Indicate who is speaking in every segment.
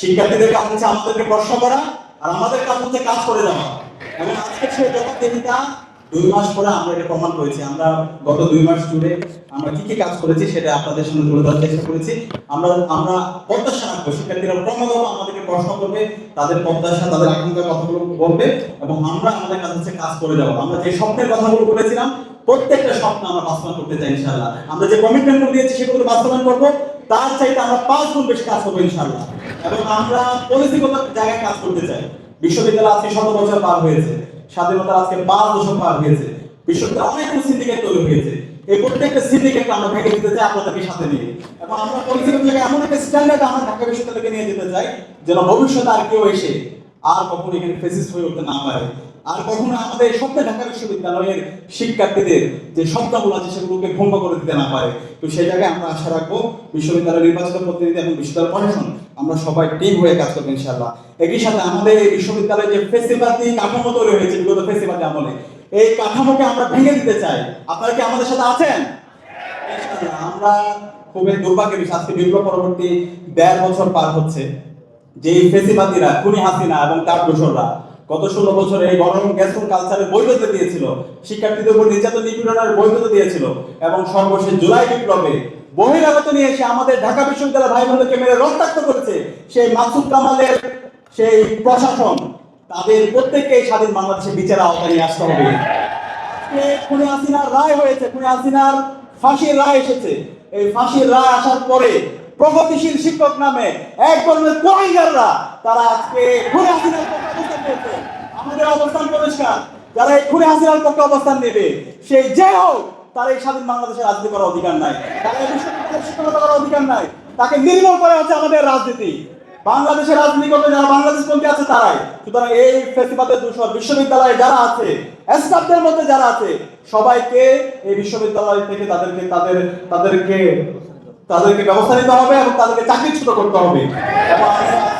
Speaker 1: শিক্ষার্থীদের কাজ হচ্ছে আমাদেরকে প্রশ্ন করা আর আমাদের কাজ হচ্ছে কাজ করে দেওয়া। এবং আজকে সেই জবাবদিহিতা দুই মাস পরে আমরা এটা প্রমাণ করেছি। আমরা গত দুই মাস জুড়ে আমরা কি কি কাজ করেছি সেটা আপনাদের সঙ্গে তুলে ধরার চেষ্টা করেছি। আমরা আমরা প্রত্যাশা রাখব, শিক্ষার্থীরা ক্রমাগত আমাদেরকে প্রশ্ন করবে, তাদের প্রত্যাশা, তাদের আকাঙ্ক্ষার কথাগুলো বলবে এবং আমরা আমাদের কাজ হচ্ছে কাজ করে যাব আমরা যে স্বপ্নের কথাগুলো বলেছিলাম, প্রত্যেকটা স্বপ্ন আমরা বাস্তবায়ন করতে চাই ইনশাআল্লাহ। আমরা যে কমিটমেন্টগুলো দিয়েছি সেগুলো বাস্তবায়ন করব। তার চাইতে আমরা পাঁচ গুণ বেশি কাজ করব ইনশাআল্লাহ। এবং আমরা পলিসিগত জায়গায় কাজ করতে চাই। বিশ্ববিদ্যালয় আজকে শত বছর পার হয়েছে। স্বাধীনতার আজকে পাঁচ বছর পার হয়েছে। বিশ্ববিদ্যালয় অনেকগুলো সিন্ডিকেট তৈরি হয়েছে। এই প্রত্যেকটা সিন্ডিকেট আমরা ভেঙে দিতে চাই আপনাদেরকে সাথে নিয়ে। এবং আমরা পলিসিগত জায়গায় এমন একটা স্ট্যান্ডার্ড আমরা ঢাকা বিশ্ববিদ্যালয়কে নিয়ে যেতে চাই, যেন ভবিষ্যতে আর কেউ এসে আর কখনো এখানে ফেসিস হয়ে উঠতে না পারে। আর কখনো আমাদের স্বপ্নে ঢাকা বিশ্ববিদ্যালয়ের শিক্ষার্থীদের যে স্বপ্নগুলো আছে সেগুলোকে ভঙ্গ করে দিতে না পারে। তো সেই জায়গায় আমরা আশা রাখব বিশ্ববিদ্যালয়ের নির্বাচিত প্রতিনিধি এবং বিশ্ববিদ্যালয় প্রশাসন, আমরা সবাই টিম হয়ে কাজ করব ইনশাআল্লাহ। একই সাথে আমাদের এই বিশ্ববিদ্যালয়ে যে ফেসিবাদী কাঠামো তৈরি হয়েছে, বিগত ফেসিবাদী আমলে, এই কাঠামোকে আমরা ভেঙে দিতে চাই। আপনারা কি আমাদের সাথে আছেন? আমরা খুবই দুর্ভাগ্যের বিষয়। আজকে বিপ্লব পরবর্তী দেড় বছর পার হচ্ছে। যে ফেসিবাদীরা, খুনি হাসিনা এবং তার দোসররা গত ষোলো বছরে এই গরম গ্যাসুন কালচারের বৈধতা দিয়েছিল। শিক্ষার্থীদের উপর নির্যাতন নিপীড়নের বৈধতা দিয়েছিল। এবং সর্বশেষ জুলাই বিপ্লবে বহিরাগত নিয়ে এসে আমাদের ঢাকা বিশ্ববিদ্যালয় ভাই বোনদেরকে মেরে রক্তাক্ত করেছে সেই মাসুদ কামালের সেই প্রশাসন। তাদের প্রত্যেককে স্বাধীন বাংলাদেশে বিচার আওতায় আসতে হবে। খুনে হাসিনার রায় হয়েছে, খুনে হাসিনার ফাঁসির রায় এসেছে। এই ফাঁসির রায় আসার পরে প্রগতিশীল শিক্ষক নামে এক ধরনের তারা আজকে খুনে হাসিনার আমাদের অবস্থান পরিষ্কার। যারা এই হাসিনার পক্ষে অবস্থান নেবে সেই যে হোক, তার এই স্বাধীন বাংলাদেশে রাজনীতি করার অধিকার নাই। তার অধিকার নাই। তাকে নির্মূল করা হচ্ছে আমাদের রাজনীতি। বাংলাদেশের রাজনীতি করতে যারা বাংলাদেশ পন্থী আছে, তারাই। সুতরাং এই ফেস্টিভালের দূষণ বিশ্ববিদ্যালয়ে যারা আছে, স্টাফদের মধ্যে যারা আছে, সবাইকে এই বিশ্ববিদ্যালয় থেকে তাদেরকে, তাদের, তাদেরকে তাদেরকে ব্যবস্থা নিতে হবে এবং তাদেরকে চাকরিচ্যুত করতে হবে।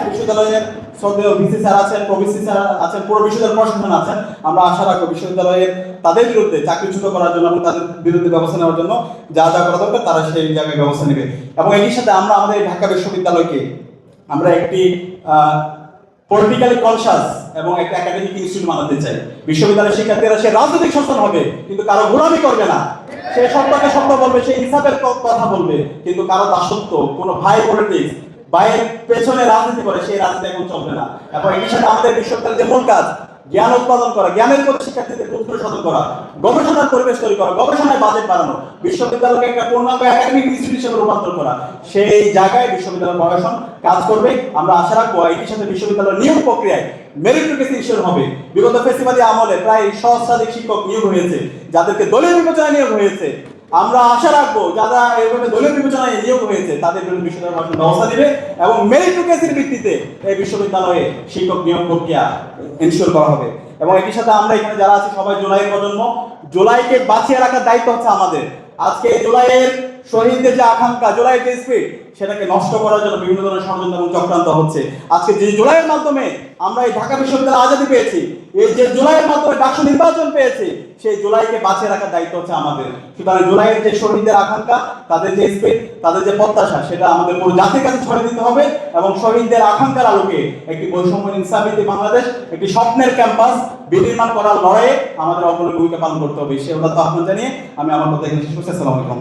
Speaker 1: বিশ্ববিদ্যালয়ের শ্রদ্ধেয় ভিসি স্যার আছেন, প্রভিসি স্যার আছেন, পুরো বিশ্ববিদ্যালয় প্রশাসন আছেন। আমরা আশা রাখব বিশ্ববিদ্যালয়ের তাদের বিরুদ্ধে চাকরিচ্যুত করার জন্য এবং তাদের বিরুদ্ধে ব্যবস্থা নেওয়ার জন্য যা যা করা দরকার তারা সেই জায়গায় ব্যবস্থা নেবে। এবং একই সাথে আমরা আমাদের ঢাকা বিশ্ববিদ্যালয়কে আমরা একটি পলিটিক্যালি কনসাস এবং একটা একাডেমিক ইনস্টিটিউট বানাতে চাই। বিশ্ববিদ্যালয়ের শিক্ষার্থীরা সে রাজনৈতিক শাসন হবে, কিন্তু কারও গোলামি করবে না। সে সত্যকে সত্য বলবে, সে ইনসাফের কথা বলবে, কিন্তু কারও দাসত্ব, কোনো ভাই পলিটিক্স ভাইয়ের পেছনে রাজনীতি করে, সেই রাজনীতি এখন চলবে না। এর সাথে আমাদের বিশ্ববিদ্যালয়ের মূল কাজ। জ্ঞান উৎপাদন করা, জ্ঞানের শিক্ষার্থীদের উৎসাহ করা, গবেষণার পরিবেশ তৈরি করা, গবেষণায় বাজেট বাড়ানো, বিশ্ববিদ্যালয়কে একটা পূর্ণাঙ্গ একাডেমিক রূপান্তর করা, সেই জায়গায় বিশ্ববিদ্যালয় প্রশাসন কাজ করবে। আমরা আশা রাখব একই সাথে বিশ্ববিদ্যালয়ের নিয়োগ প্রক্রিয়ায় মেরিটোরিয়াস ইস্যুর হবে। বিগত ফেস্টিভালি আমলে প্রায় সহস্রাধিক শিক্ষক নিয়োগ হয়েছে, যাদেরকে দলীয় বিবেচনায় নিয়োগ হয়েছে। আমরা আশা রাখব যারা এভাবে দলীয় বিবেচনায় নিয়োগ হয়েছে, তাদের বিরুদ্ধে বিশ্ববিদ্যালয় ব্যবস্থা নেবে এবং মেরিটোক্রেসির ভিত্তিতে এই বিশ্ববিদ্যালয়ে শিক্ষক নিয়োগ প্রক্রিয়া এনশিওর করা হবে। এবং একই সাথে আমরা এখানে যারা আছি, সবাই জুলাইয়ের প্রজন্ম, জুলাইকে বাঁচিয়ে রাখার দায়িত্ব হচ্ছে আমাদের। আজকে জুলাইয়ের শহীদদের যে আকাঙ্ক্ষা, জুলাইয়ের যে স্পিড সেটাকে নষ্ট করার জন্য বিভিন্ন ধরনের ষড়যন্ত্র এবং চক্রান্ত হচ্ছে। আজকে যে জুলাইয়ের মাধ্যমে আমরা এই ঢাকা বিশ্ববিদ্যালয় আজাদি পেয়েছি, এই যে জুলাইয়ের মাধ্যমে ডাকসু নির্বাচন পেয়েছি, সেই জুলাইকে বাঁচিয়ে রাখার দায়িত্ব হচ্ছে আমাদের। সুতরাং জুলাইয়ের যে শহীদদের আকাঙ্ক্ষা, তাদের যে স্পিড, তাদের যে প্রত্যাশা, সেটা আমাদের পুরো জাতির কাছে ছড়িয়ে দিতে হবে এবং শহীদদের আকাঙ্ক্ষার আলোকে একটি বৈষম্য ইনসাফিতি বাংলাদেশ, একটি স্বপ্নের ক্যাম্পাস বিনির্মাণ করার লড়াইয়ে আমাদের অগ্রণী ভূমিকা পালন করতে হবে। সে তো আহ্বান জানিয়ে আমি আমার কথা এখানে শেষ করছি। আসসালামু আলাইকুম।